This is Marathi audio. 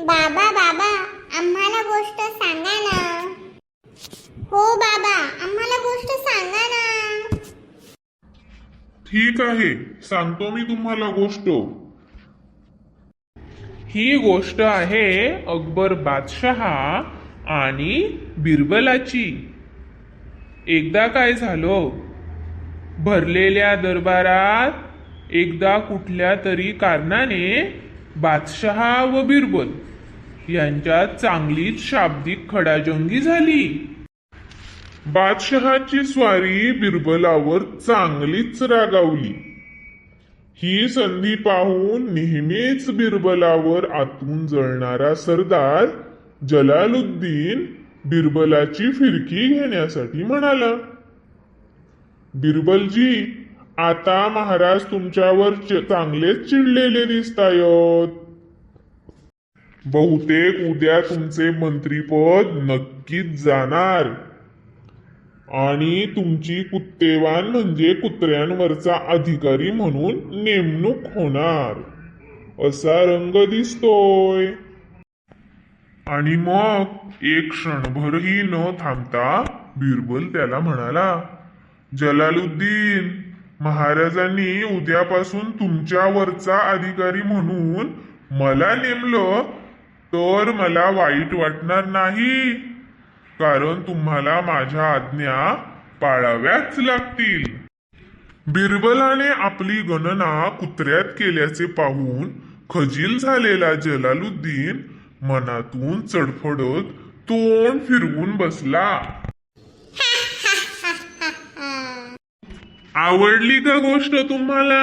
बाबा बाबा आम्हाला गोष्ट सांगा ना. हो बाबा आम्हाला गोष्ट सांगा ना. ठीक आहे सांगतो मी तुम्हाला गोष्ट. ही गोष्ट आहे अकबर बादशहा आणि बिरबलाची. एकदा काय झालं? भरलेल्या दरबारात एकदा कुठल्या तरी कारणाने बादशहा व बिरबल यांच्यात चांगलीच शाब्दिक खडाजंगी झाली. बादशहाची स्वारी बिरबलावर चांगलीच रागावली. ही संधी पाहून नेहमीच बिरबलावर आतून जळणारा सरदार जलालुद्दीन बिरबलाची फिरकी घेण्यासाठी म्हणाला बिरबलजी आता महाराज तुमच्यावर चांगलेच चिडलेले दिसतायत. बहुतेक उद्या तुमचे मंत्रीपद नक्कीच जाणार. आणि तुमची कुत्तेवान म्हणजे कुत्र्यांवरचा अधिकारी म्हणून नेमणूक होणार. असा रंग दिसतोय. आणि मग एक क्षणभरही न थांबता बिरबल त्याला म्हणाला जलालुद्दीन महाराजांनी उद्यापासून तुमच्यावरचा अधिकारी म्हणून मला नेमलं तर मला वाईट वाटणार नाही. कारण तुम्हाला माझ्या आज्ञा पाळाव्याच लागतील. बिरबलाने आपली गणना कुत्र्यात केल्याचे पाहून खजील झालेला जलालुद्दीन मनातून चडफडत तोंड फिरवून बसला. आवडली का गोष्ट तुम्हाला?